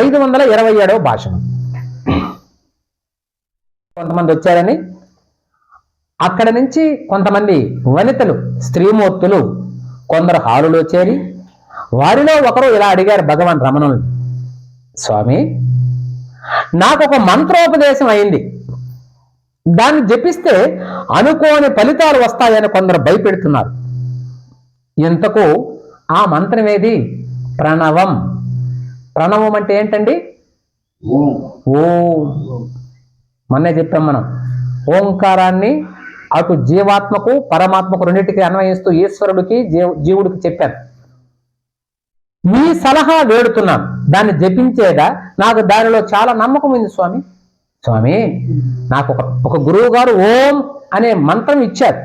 ఐదు వందల ఇరవై ఏడవ భాషణం. కొంతమంది వచ్చారని అక్కడ నుంచి కొంతమంది వనితలు స్త్రీమూర్తులు కొందరు హాలులో చేరి వారిలో ఒకరు ఇలా అడిగారు భగవాన్ రమణులు స్వామి నాకు ఒక మంత్రోపదేశం అయింది. దాన్ని జపిస్తే అనుకోని ఫలితాలు వస్తాయని కొందరు భయపెడుతున్నారు. ఇంతకు ఆ మంత్రం ఏది ప్రణవం. ప్రణవం అంటే ఏంటండి? ఓం. మొన్నే చెప్పాం మనం. ఓంకారాన్ని అటు జీవాత్మకు పరమాత్మకు రెండింటికి అన్వయిస్తూ ఈశ్వరుడికి జీవ- జీవుడికి చెప్పాను. మీ సలహా వేడుతున్నాను. దాన్ని జపించేదా? నాకు దానిలో చాలా నమ్మకం ఉంది స్వామి. స్వామి నాకు ఒక ఒక గురువు గారు ఓం అనే మంత్రం ఇచ్చారు.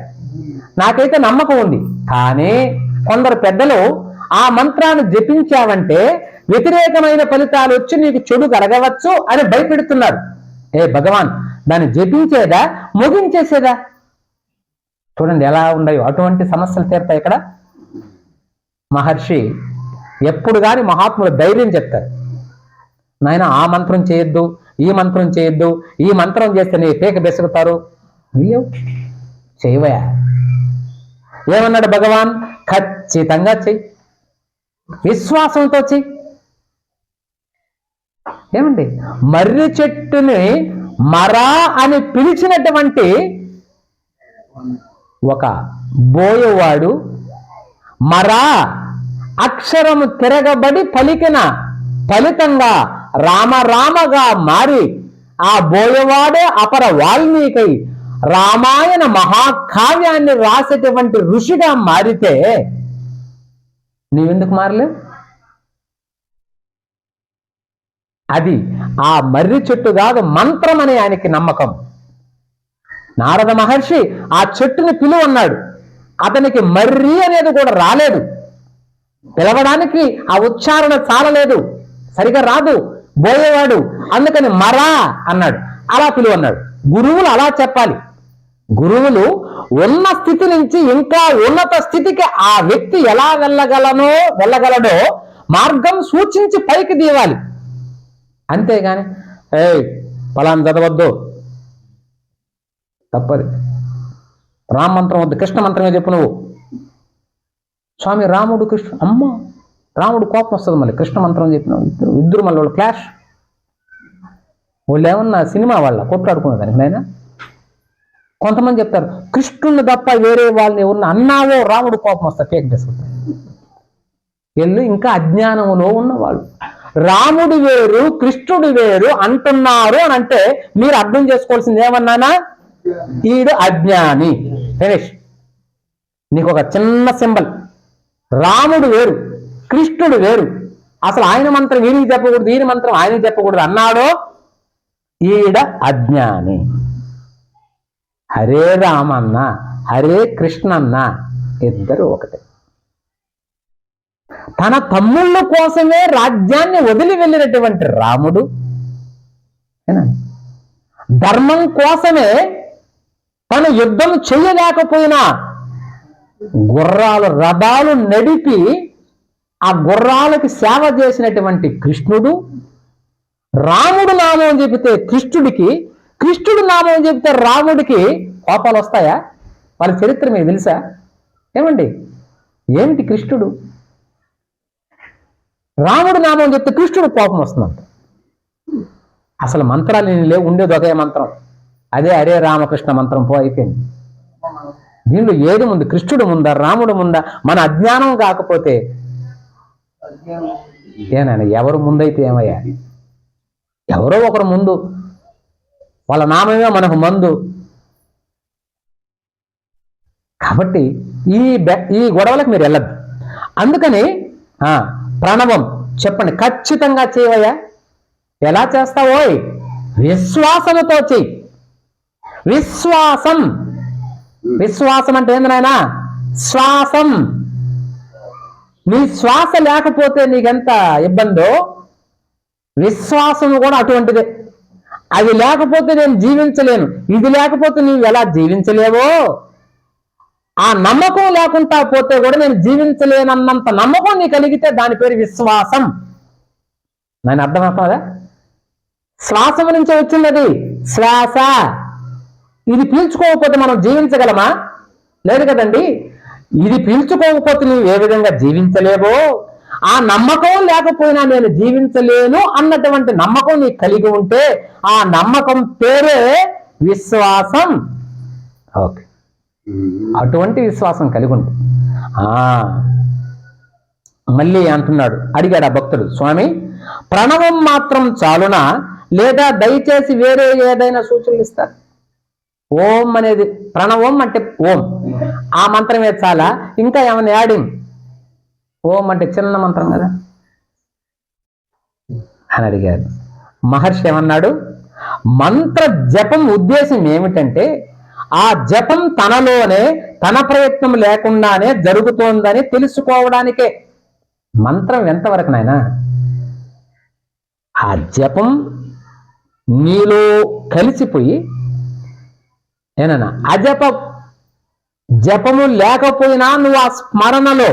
నాకైతే నమ్మకం ఉంది. కానీ కొందరు పెద్దలు ఆ మంత్రాన్ని జపించావంటే వ్యతిరేకమైన ఫలితాలు వచ్చి నీకు చెడు కలగవచ్చు అని భయపెడుతున్నారు. ఏ భగవాన్ దాన్ని జపించేదా ముగించేసేదా? చూడండి ఎలా ఉన్నాయో అటువంటి సమస్యలు తీరుతాయి ఇక్కడ. మహర్షి ఎప్పుడు కానీ మహాత్ములు ధైర్యం చెప్తారు. నాయన ఆ మంత్రం చేయొద్దు ఈ మంత్రం చేయొద్దు ఈ మంత్రం చేస్తే నీ పేక బెసుకుతారు అయ్యో చేయవయా? ఏమన్నాడు భగవాన్? ఖచ్చితంగా చెయ్యి విశ్వాసంతో చెయ్యి ఏమండి? మర్రి చెట్టుని మరా అని పిలిచినటువంటి ఒక బోయవాడు మరా అక్షరము తిరగబడి పలికిన ఫలితంగా రామరామగా మారి ఆ బోయవాడే అపర వాల్మీకి రామాయణ మహాకావ్యాన్ని రాసేటువంటి ఋషిగా మారితే నీవెందుకు మారలేవు అది ఆ మర్రి చెట్టు కాదు మంత్రం అనే ఆయనకి నమ్మకం. నారద మహర్షి ఆ చెట్టుని పిలువన్నాడు అతనికి మర్రి అనేది కూడా రాలేదు. పిలవడానికి ఆ ఉచ్చారణ చాలలేదు. సరిగా రాదు. బోయేవాడు. అందుకని మరా అన్నాడు. అలా పిలువన్నాడు గురువులు అలా చెప్పాలి. గురువులు ఉన్న స్థితి నుంచి ఇంకా ఉన్నత స్థితికి ఆ వ్యక్తి ఎలా వెళ్ళగలనో వెళ్ళగలడో మార్గం సూచించి పైకి దీవాలి. అంతేగాని ఏ ఫలాన్ని చదవద్దు. తప్పది. రామ మంత్రం వద్దు కృష్ణ మంత్రమే చెప్పు నువ్వు? స్వామి రాముడు కృష్ణ అమ్మ రాముడు కోపం వస్తుంది మళ్ళీ. కృష్ణ మంత్రం చెప్పిన ఇద్దరు ఇద్దరు మళ్ళీ వాళ్ళు క్లాష్. వాళ్ళు ఏమన్నా సినిమా వాళ్ళ కొట్లాడుకునే దానికి నాయన? కొంతమంది చెప్తారు కృష్ణుని తప్ప వేరే వాళ్ళని ఉన్న అన్నావో రాముడు కోపం వస్తా కేక్ చేసుకుంటారు వీళ్ళు ఇంకా అజ్ఞానములో ఉన్నవాళ్ళు. రాముడు వేరు కృష్ణుడు వేరు అంటున్నారు అని అంటే మీరు అర్థం చేసుకోవాల్సింది ఏమన్నానా? ఈడు అజ్ఞాని. ఫినిష్ నీకు ఒక చిన్న సింబల్. రాముడు వేరు కృష్ణుడు వేరు. అసలు ఆయన మంత్రం వీరికి చెప్పకూడదు ఈయన మంత్రం ఆయనకి చెప్పకూడదు అన్నాడో? ఈడ అజ్ఞాని. హరే రామన్న హరే కృష్ణన్న ఇద్దరు ఒకటే. తన తమ్ముళ్ళ కోసమే రాజ్యాన్ని వదిలి వెళ్ళినటువంటి రాముడు. ధర్మం కోసమే తను యుద్ధం చేయలేకపోయినా గుర్రాలు రథాలు నడిపి ఆ గుర్రాలకి సేవ చేసినటువంటి కృష్ణుడు రాముడు నామం చెబితే కృష్ణుడికి కృష్ణుడు నామం చెబితే రాముడికి కోపాలు వస్తాయా? వాళ్ళ చరిత్ర మీకు తెలుసా? ఏమండి? ఏమిటి కృష్ణుడు? రాముడు నామం చెప్తే కృష్ణుడు కోపం వస్తుందంట. అసలు మంత్రాలు నేను లేవు ఉండేది ఒకే మంత్రం. అదే అరే రామకృష్ణ మంత్రం పో అయిపోయింది. దీనిలో ఏది ముందు? కృష్ణుడు ముందా? రాముడు ముందా? మన అజ్ఞానం కాకపోతే. ఏనాయన ఎవరు ముందైతే ఏమయ్యా? ఎవరో ఒకరు ముందు. వాళ్ళ నామమే మనకు మందు. కాబట్టి ఈ ఈ గొడవలకు మీరు వెళ్ళద్దు. అందుకని ఆ, ప్రణవం చెప్పండి ఖచ్చితంగా చేయవయ్యా? ఎలా చేస్తావో విశ్వాసముతో చెయ్యి విశ్వాసం. విశ్వాసం అంటే ఏంది శ్వాసం. నీ శ్వాస లేకపోతే నీకెంత ఇబ్బందో? విశ్వాసం కూడా అటువంటిదే. అది లేకపోతే నేను జీవించలేను. ఇది లేకపోతే నీవు ఎలా జీవించలేవో? ఆ నమ్మకం లేకుండా పోతే కూడా నేను జీవించలేనన్నంత నమ్మకం నీ కలిగితే దాని పేరు విశ్వాసం. నేను అర్థమవుతుందా శ్వాసం నుంచి వచ్చింది అది శ్వాస. ఇది పీల్చుకోకపోతే మనం జీవించగలమా? లేదు కదండి. ఇది పీల్చుకోకపోతే నువ్వు ఏ విధంగా జీవించలేవో? ఆ నమ్మకం లేకపోయినా నేను జీవించలేను అన్నటువంటి నమ్మకం నీకు కలిగి ఉంటే ఆ నమ్మకం పేరే విశ్వాసం. ఓకే. అటువంటి విశ్వాసం కలిగి ఉంటుంది ఆ, మళ్ళీ అంటున్నాడు అడిగాడు ఆ భక్తుడు స్వామి ప్రణవం మాత్రం చాలునా? లేదా దయచేసి వేరే ఏదైనా సూచనలు ఇస్తారు ఓం అనేది ప్రణవం అంటే ఓం. ఆ మంత్రమే చాలా. ఇంకా ఏమైనా యాడింగ్? ఓం అంటే చిన్న మంత్రం కదా? అని అడిగారు మహర్షి ఏమన్నాడు? మంత్ర జపం ఉద్దేశం ఏమిటంటే ఆ జపం తనలోనే తన ప్రయత్నం లేకుండానే జరుగుతోందని తెలుసుకోవడానికే. మంత్రం ఎంతవరకు నాయనా? ఆ జపం నీలో కలిసిపోయి ఏనన్నా అజప జపము లేకపోయినా నువ్వు ఆ స్మరణలో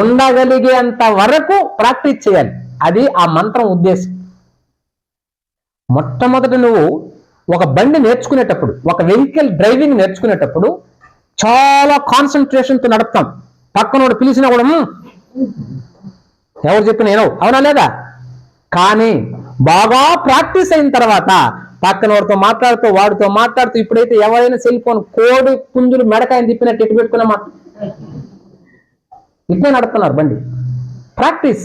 ఉండగలిగేంత వరకు ప్రాక్టీస్ చేయాలి. అది ఆ మంత్రం ఉద్దేశం. మొట్టమొదట నువ్వు ఒక బండి నేర్చుకునేటప్పుడు ఒక వెహికల్ డ్రైవింగ్ నేర్చుకునేటప్పుడు చాలా కాన్సన్ట్రేషన్తో నడుపుతాం. పక్కనోడు పిలిచినా కూడా ఎవరు చెప్పిన నేను అవునా లేదా? కానీ బాగా ప్రాక్టీస్ అయిన తర్వాత పక్కన వాడితో మాట్లాడుతూ వాడితో మాట్లాడుతూ ఇప్పుడైతే ఎవరైనా సెల్ ఫోన్ కోడి పుంజులు మెడకాయని తిప్పినట్టు ఎటు పెట్టుకున్నామా? మాట ఇట్లే నడుపుతున్నారు బండి. ప్రాక్టీస్.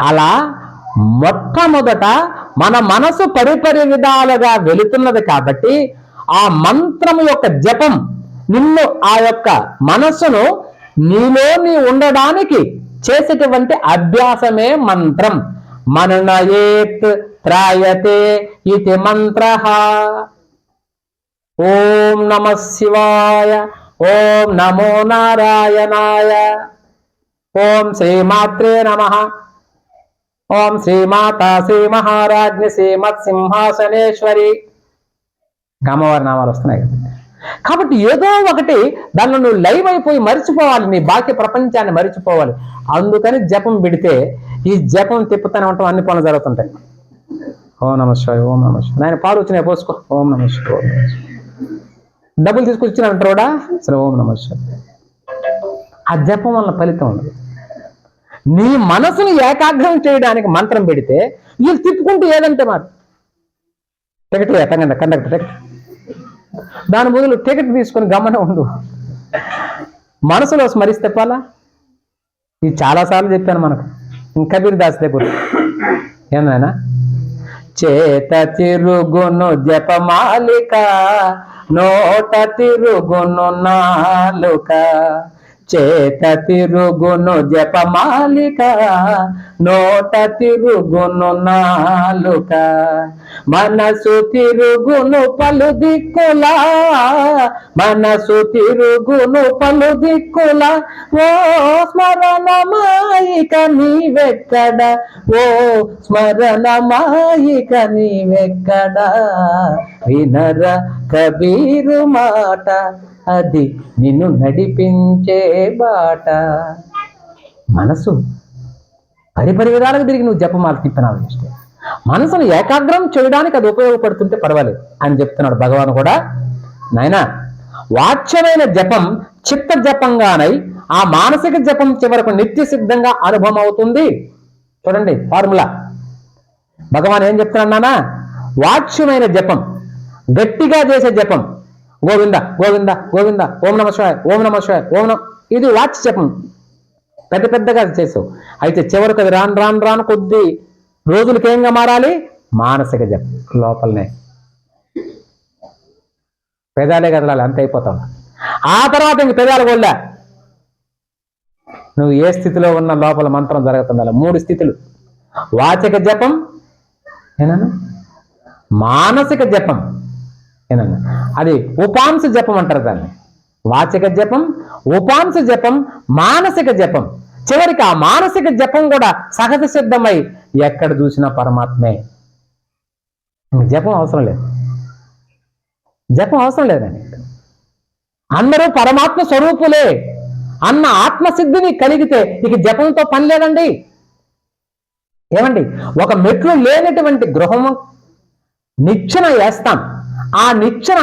అలా మొట్టమొదట మన మనసు పరిపరి విధాలుగా వెళుతున్నది కాబట్టి ఆ మంత్రం యొక్క జపం నిన్ను ఆ యొక్క మనస్సును నీలోని ఉండడానికి చేసేటువంటి అభ్యాసమే మంత్రం. మననయేత్ త్రాయతే ఇది మంత్ర. ఓం నమ శివాయ. ఓం నమో నారాయణాయ. ఓం శ్రీమాత్రే నమ. ఓం శ్రీమాత శ్రీ మహారాజ్ని శ్రీమత్ సింహాసనేశ్వరి అమ్మవారి నామాలు వస్తున్నాయి. కదా కాబట్టి ఏదో ఒకటి దానిలో నువ్వు లైవ్ అయిపోయి మరిచిపోవాలి నీ బాహ్య ప్రపంచాన్ని మరిచిపోవాలి. అందుకని జపం పెడితే ఈ జపం తిప్పుతానే ఉంటాం అన్ని పనులు జరుగుతుంటాయి. ఓం నమ శివాయ ఓం నమ శివాయ. పాలు వచ్చినాయి? పోసుకో. ఓం నమ శివాయ ఓం నమః డబ్బులు తీసుకొచ్చిన అంటారా సరే ఓం నమ శివాయ. ఆ జపం వల్ల ఫలితం ఉండదు. నీ మనసును ఏకాగ్రం చేయడానికి మంత్రం పెడితే వీళ్ళు తిప్పుకుంటూ ఏదంటే మరి? టికెట్ ఎట్టంగా కండక్టర్ టికెట్. దాని బదులు టికెట్ తీసుకొని గమనం ఉండు. మనసులో స్మరిస్తే పాలా? ఇది చాలాసార్లు చెప్పాను మనకు. ఇంకా కబీర్ దాస్ దగ్గర. ఏందైనా చేత తిరుగును జపమాలిక నోట తిరుగును నాలుక. చేత తిరుగును జపమాలిక నోట తిరుగును నాలుక. మనసు తిరుగును పలు దిక్కులా మనసు తిరుగును పలు దిక్కుల. ఓ స్మరణమాయిక నీవెక్కడ? ఓ స్మరణమాయిక నీవెక్కడ? వినర కబీరు మాట అది నిన్ను నడిపించే బాట. మనసు పరిపరి విధాలకు తిరిగి నువ్వు జపమాలు తిప్పినావు ఇష్టం మనసును ఏకాగ్రం చేయడానికి అది ఉపయోగపడుతుంటే పర్వాలేదు అని చెప్తున్నాడు భగవాన్ కూడా. నాయనా వాచ్యమైన జపం చిత్త జపంగానై ఆ మానసిక జపం చివరకు నిత్య సిద్ధంగా అనుభవం అవుతుంది చూడండి ఫార్ములా. భగవాన్ ఏం చెప్తున్నానా వాచ్యమైన జపం గట్టిగా చేసే జపం గోవింద గోవింద గోవింద ఓం నమ శివాయ ఓం నమ శివాయ ఓం నమ. ఇది వాచ్ జపం పెద్ద పెద్దగా చేసావు. అయితే చివరికి అది రాను రాను రాను కొద్ది రోజులకి ఏంగా మారాలి? మానసిక జపం లోపలనే. పెదాలే కదలాలి అంత అయిపోతాం. ఆ తర్వాత ఇంక పెదాలు కూడా నువ్వు ఏ స్థితిలో ఉన్న లోపల మంత్రం జరుగుతుండాలి. మూడు స్థితులు. వాచక జపం ఏనా మానసిక జపం. ఏనన్నా అది ఉపాంశ జపం అంటారు దాన్ని. వాచక జపం ఉపాంశ జపం మానసిక జపం. చివరికి ఆ మానసిక జపం కూడా సహజ సిద్ధమై ఎక్కడ చూసినా పరమాత్మే. జపం అవసరం లేదు. జపం అవసరం లేదండి. అందరూ పరమాత్మ స్వరూపులే. అన్న ఆత్మసిద్ధిని కలిగితే ఇక జపంతో పని లేదండి. ఏమండి? ఒక మెట్లు లేనటువంటి గృహము నిచ్చెన వేస్తాం. ఆ నిచ్చెన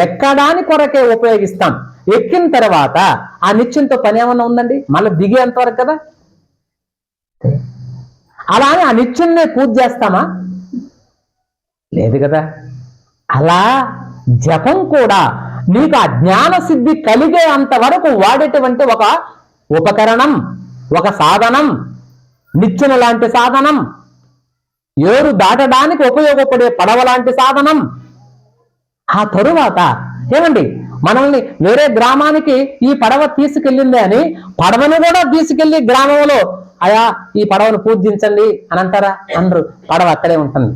ఎక్కడాని కొరకే ఉపయోగిస్తాం. ఎక్కిన తర్వాత ఆ నిచ్చెనతో పని ఏమన్నా ఉందండి? మళ్ళీ దిగేంత వరకు కదా? అలానే ఆ నిచ్చెన్నే పూజ చేస్తామా? లేదు కదా? అలా జపం కూడా నీకు ఆ జ్ఞాన సిద్ధి కలిగే అంతవరకు వాడేటువంటి ఒక ఉపకరణం ఒక సాధనం నిచ్చెన లాంటి సాధనం ఏరు దాటడానికి ఉపయోగపడే పడవ లాంటి సాధనం ఆ తరువాత ఏమండి? మనల్ని వేరే గ్రామానికి ఈ పడవ తీసుకెళ్ళింది అని పడవను కూడా తీసుకెళ్ళి గ్రామంలో అయా ఈ పడవను పూజించండి అని అంటారా? అనరు పడవ అక్కడే ఉంటుంది.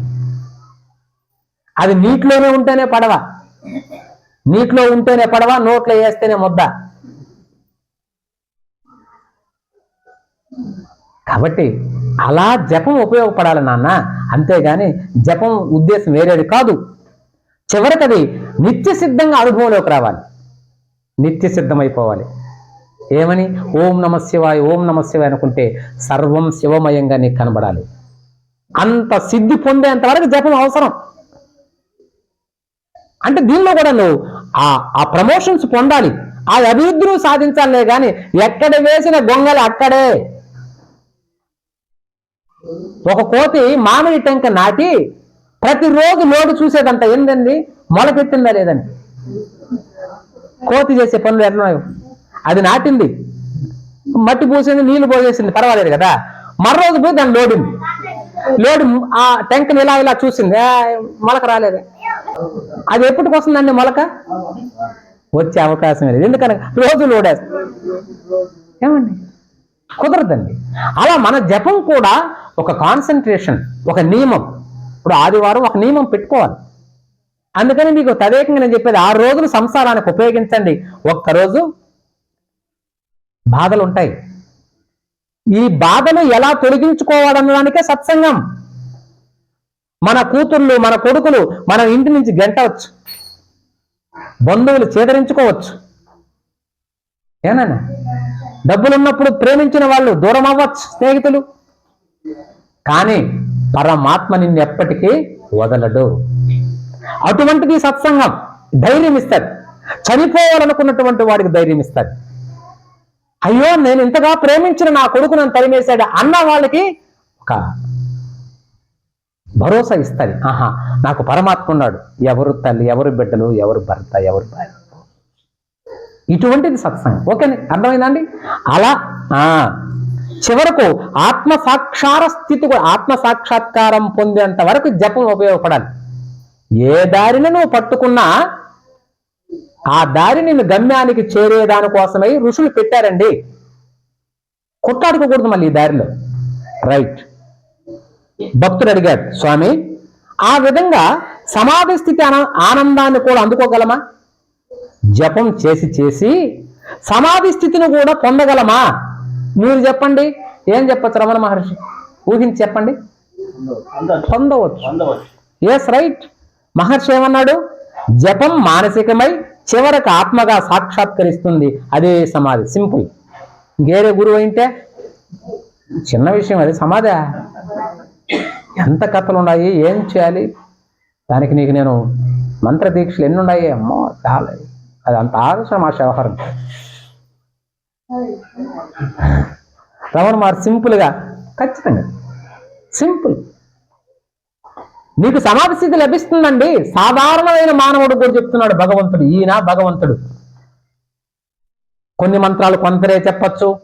అది నీటిలోనే ఉంటేనే పడవ. నీటిలో ఉంటేనే పడవ నోట్లో వేస్తేనే ముద్ద. కాబట్టి అలా జపం ఉపయోగపడాలి నాన్న. అంతేగాని జపం ఉద్దేశం వేరేది కాదు. చివరికది నిత్య సిద్ధంగా అనుభవంలోకి రావాలి. నిత్య సిద్ధమైపోవాలి. ఏమని? ఓం నమ శివాయ ఓం నమ శివాయ అనుకుంటే సర్వం శివమయంగా నీకు కనబడాలి. అంత సిద్ధి పొందేంత వరకు జపం అవసరం. అంటే దీనిలో కూడా నువ్వు ఆ ఆ ప్రమోషన్స్ పొందాలి. ఆ అభివృద్ధి సాధించాలే కానీ ఎక్కడ వేసిన గొంగలు అక్కడే. ఒక కోతి మామిడి టెంక నాటి ప్రతిరోజు లోడు చూసేదంట ఏందండి? మొలకెత్తిందా లేదండి? కోతి చేసే పనులు ఎట్లా అది నాటింది. మట్టి పూసింది నీళ్ళు పోసేసింది పర్వాలేదు కదా? మర్రోజు పోయి దాన్ని లోడింది. లోడు ఆ టెంకని ఇలా ఇలా చూసింది. మొలక రాలేదు. అది ఎప్పటికి వస్తుందండి మొలక? వచ్చే అవకాశం లేదు. ఎందుకనగా రోజు లోడేస్తాం. ఏమండి? కుదరదండి. అలా మన జపం కూడా ఒక కాన్సన్ట్రేషన్ ఒక నియమం. ఇప్పుడు ఆదివారం ఒక నియమం పెట్టుకోవాలి. అందుకని మీకు తదేకంగా నేను చెప్పేది ఆరు రోజులు సంసారానికి ఉపయోగించండి. ఒక్కరోజు బాధలు ఉంటాయి. ఈ బాధను ఎలా తొలగించుకోవాలన్నదానికే సత్సంగం. మన కూతుళ్ళు మన కొడుకులు మన ఇంటి నుంచి గెంటవచ్చు. బంధువులు చేదరించుకోవచ్చు. ఏనన్నా డబ్బులు ఉన్నప్పుడు ప్రేమించిన వాళ్ళు దూరం అవ్వచ్చు స్నేహితులు. కానీ పరమాత్మ నిన్ను ఎప్పటికీ వదలడు. అటువంటిది సత్సంగం. ధైర్యం ఇస్తారు చనిపోవాలనుకున్నటువంటి వాడికి ధైర్యం ఇస్తారు అయ్యో నేను ఇంతగా ప్రేమించిన నా కొడుకు నన్ను తరిమేశాడు అన్న వాళ్ళకి ఒక భరోసా ఇస్తుంది. ఆహా నాకు పరమాత్మ ఉన్నాడు. ఎవరు తల్లి ఎవరు బిడ్డలు ఎవరు భర్త ఎవరు భార్య. ఇటువంటిది సత్సంగం. ఓకే అర్థమైందండి అలా ఆ చివరకు ఆత్మ సాక్షార స్థితి కూడా ఆత్మ సాక్షాత్కారం పొందేంత వరకు జపం ఉపయోగపడాలి. ఏ దారిని నువ్వు పట్టుకున్నా ఆ దారి నిన్ను గమ్యానికి చేరేదానికోసమై ఋషులు పెట్టారండి. కొట్టాడుకోకూడదు మళ్ళీ ఈ దారిలో. రైట్. భక్తుడు అడిగాడు స్వామి ఆ విధంగా సమాధి స్థితి ఆనందాన్ని కూడా అందుకోగలమా? జపం చేసి చేసి సమాధి స్థితిని కూడా పొందగలమా? మీరు చెప్పండి. ఏం చెప్పచ్చు రమణ మహర్షి? ఊహించి చెప్పండి. పొందవచ్చు. ఎస్ రైట్ మహర్షి ఏమన్నాడు? జపం మానసికమై చివరకు ఆత్మగా సాక్షాత్కరిస్తుంది. అదే సమాధి. సింపుల్ ఇంకేరే గురువు అయింటే? చిన్న విషయం అది సమాధి? ఎంత కథలు ఉన్నాయి ఏం చేయాలి? దానికి నీకు నేను మంత్ర దీక్షలు ఎన్ని ఉన్నాయి అమ్మో చాలా. అది అంత ఆలోచన మా వ్యవహారం రమణ మహర్షి సింపుల్గా ఖచ్చితంగా సింపుల్. నీకు సమాధి స్థితి లభిస్తుందండి. సాధారణమైన మానవుడు కూడా చెప్తున్నాడు భగవంతుడు ఈయన భగవంతుడు. కొన్ని మంత్రాలు కొందరే చెప్పచ్చు.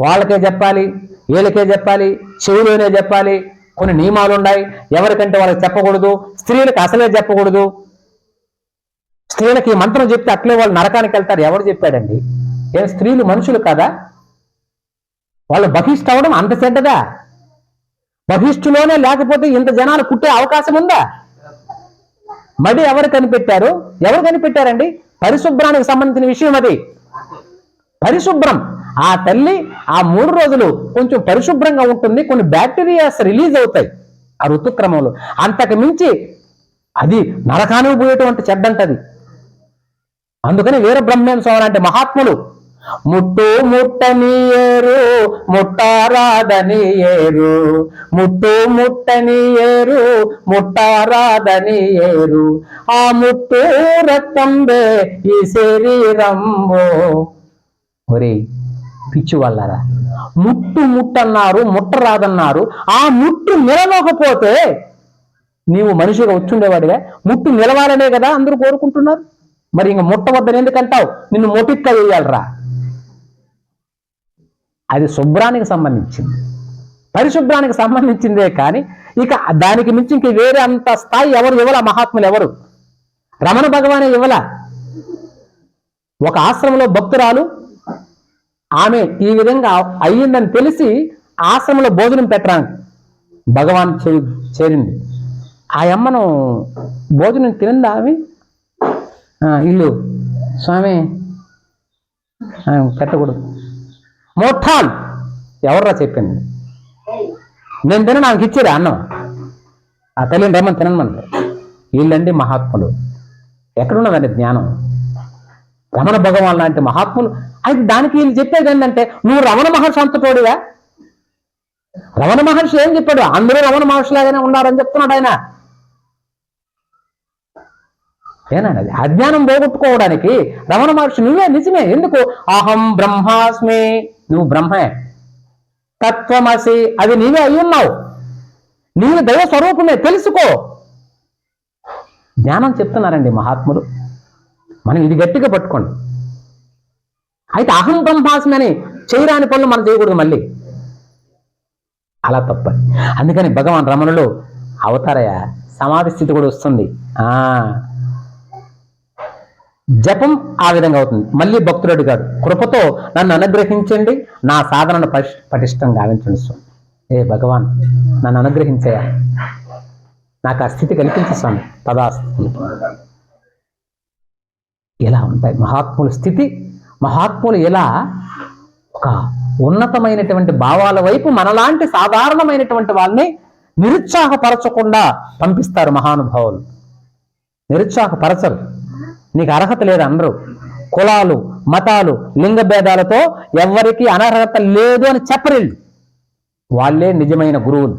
వాళ్ళకే చెప్పాలి వీళ్ళకే చెప్పాలి చెవులోనే చెప్పాలి. కొన్ని నియమాలు ఉన్నాయి. ఎవరికంటే వాళ్ళకి చెప్పకూడదు. స్త్రీలకు అసలే చెప్పకూడదు. స్త్రీలకి ఈ మంత్రం చెప్తే అట్లే వాళ్ళు నరకానికి వెళ్తారు. ఎవరు చెప్పాడండి? ఏం స్త్రీలు మనుషులు కదా? వాళ్ళు బహిష్ట అవడం అంత చెడ్డదా? బహిష్ఠులోనే లేకపోతే ఇంత జనాలు కుట్టే అవకాశం ఉందా? మడి ఎవరు కనిపెట్టారు? ఎవరు కనిపెట్టారండి? పరిశుభ్రానికి సంబంధించిన విషయం అది. పరిశుభ్రం. ఆ తల్లి ఆ మూడు రోజులు కొంచెం పరిశుభ్రంగా ఉంటుంది కొన్ని బ్యాక్టీరియాస్ రిలీజ్ అవుతాయి ఆ ఋతుక్రమంలో. అంతకు మించి అది నరకానికి పోయేటువంటి చెడ్డంటది. అందుకని వీరబ్రహ్మేంద్ర స్వామి లాంటి మహాత్ములు ముట్టు ముట్టని ఏరు ఏరు ముట్టు ముట్టని ఏరు ఏరు ఆ ముట్టు రక్తంబే ఈ శరీరంబో. ఒరే పిచ్చి వాళ్ళారా ముట్టు ముట్టన్నారు ముట్టరాదన్నారు. ఆ ముట్టు నిలవకపోతే నీవు మనిషిగా వచ్చుండేవాడిగా ముట్టు నిలవాలనే కదా అందరూ కోరుకుంటున్నారు. మరి ఇంక ముట్టవద్దని ఎందుకంటావు నిన్ను మొటిక్క వేయాలరా అది శుభ్రానికి సంబంధించింది. పరిశుభ్రానికి సంబంధించిందే కానీ ఇక దానికి మించి ఇంక వేరే అంత స్థాయి ఎవరు ఇవ్వల మహాత్ములు ఎవరు? రమణ భగవానే ఇవ్వల. ఒక ఆశ్రమంలో భక్తురాలు ఆమె ఈ విధంగా అయ్యిందని తెలిసి ఆశ్రమంలో భోజనం పెట్టడానికి భగవాన్ చే- చేరింది. ఆ అమ్మను భోజనం తినిందా ఆమె? ఆ, ఇల్లు. స్వామి ఆమె పెట్టకూడదు. మోఠాల్ ఎవర్రా చెప్పింది? నేను తిన నాకు ఇచ్చేది అన్నం. ఆ తల్లిని రమ్మని తినమంది వీళ్ళండి మహాత్ములు. ఎక్కడున్నదండి జ్ఞానం. రమణ భగవాన్ లాంటి మహాత్ములు. అయితే దానికి వీళ్ళు చెప్పేది ఏంటంటే నువ్వు రమణ మహర్షి అంతటోడివా రమణ మహర్షి ఏం చెప్పాడు? అందరూ రమణ మహర్షి లాగానే ఉన్నారని చెప్తున్నాడు ఆయన. ఏనండి? అది అజ్ఞానం పోగొట్టుకోవడానికి రమణ మహర్షి నువ్వే నిజమే. ఎందుకు? అహం బ్రహ్మాస్మి. నువ్వు బ్రహ్మే. తత్వమసి. అది నీవే అయి ఉన్నావు. నీవు దైవ స్వరూపమే. తెలుసుకో. జ్ఞానం చెప్తున్నారండి మహాత్ములు. మనం ఇది గట్టిగా పట్టుకోండి. అయితే అహం బ్రహ్మాస్మి అని చేయరాని పనులు మనం చేయకూడదు మళ్ళీ. అలా తప్ప అందుకని భగవాన్ రమణులు అవతారయ సమాధి స్థితి కూడా వస్తుంది. ఆ. జపం ఆ విధంగా అవుతుంది. మళ్ళీ భక్తుడు అడిగాడు కృపతో నన్ను అనుగ్రహించండి నా సాధనను పటిష్ పటిష్టం గావించండి స్వామి. ఏ భగవాన్ నన్ను అనుగ్రహించయా నాకు ఆ స్థితి కల్పించు స్వామి. తదాస్థితి ఎలా ఉంటాయి? మహాత్ముల స్థితి. మహాత్ములు ఎలా? ఒక ఉన్నతమైనటువంటి భావాల వైపు మనలాంటి సాధారణమైనటువంటి వాళ్ళని నిరుత్సాహపరచకుండా పంపిస్తారు మహానుభావులు. నిరుత్సాహపరచరు. నీకు అర్హత లేదు అనరు కులాలు మతాలు లింగ భేదాలతో ఎవరికి అనర్హత లేదు అని చెప్పరిల్లు. వాళ్ళే నిజమైన గురువులు.